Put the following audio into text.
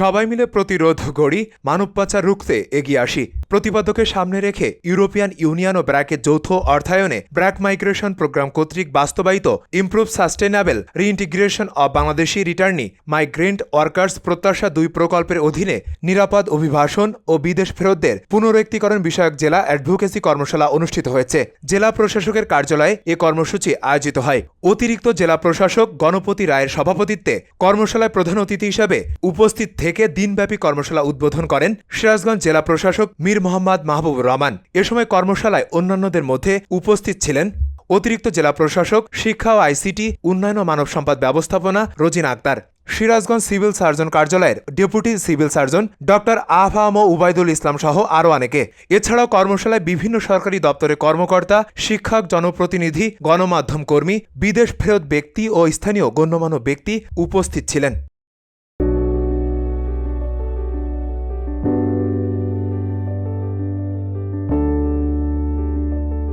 সবাই মিলে প্রতিরোধ গড়ি মানব পাচার রুখতে এগিয়ে আসি। প্রতিপাদকে সামনে রেখে ইউরোপিয়ান ইউনিয়ন ও ব্র্যাকের যৌথ অর্থায়নে ব্র্যাক মাইগ্রেশন প্রোগ্রাম কর্তৃক বাস্তবায়িত improve sustainable reintegration of Bangladeshi returnee migrant workers প্রত্যাশা দুই প্রকল্পের অধীনে নিরাপদ অভিবাসন ও বিদেশ ফেরতদের পুনরুক্তিকরণ বিষয়ক জেলা অ্যাডভোকেসি কর্মশালা অনুষ্ঠিত হয়েছে। জেলা প্রশাসকের কার্যালয়ে এ কর্মসূচি আয়োজিত হয়। অতিরিক্ত জেলা প্রশাসক গণপতি রায়ের সভাপতিত্বে কর্মশালায় প্রধান অতিথি হিসাবে উপস্থিত থেকে দিনব্যাপী কর্মশালা উদ্বোধন করেন সিরাজগঞ্জ জেলা প্রশাসক মীর মোহাম্মদ মাহবুবুর রহমান। এ সময় কর্মশালায় অন্যান্যদের মধ্যে উপস্থিত ছিলেন অতিরিক্ত জেলা প্রশাসক, শিক্ষা ও আইসিটি, উন্নয়ন ও মানব সম্পদ ব্যবস্থাপনা রোজিনা আক্তার, সিরাজগঞ্জ সিভিল সার্জন কার্যালয়ের ডেপুটি সিভিল সার্জন ডক্টর আফাম ও উবাইদুল ইসলাম সহ আরও অনেকে। এছাড়াও কর্মশালায় বিভিন্ন সরকারি দপ্তরের কর্মকর্তা, শিক্ষক, জনপ্রতিনিধি, গণমাধ্যম কর্মী, বিদেশ ফেরত ব্যক্তি ও স্থানীয় গণ্যমান্য ব্যক্তি উপস্থিত ছিলেন।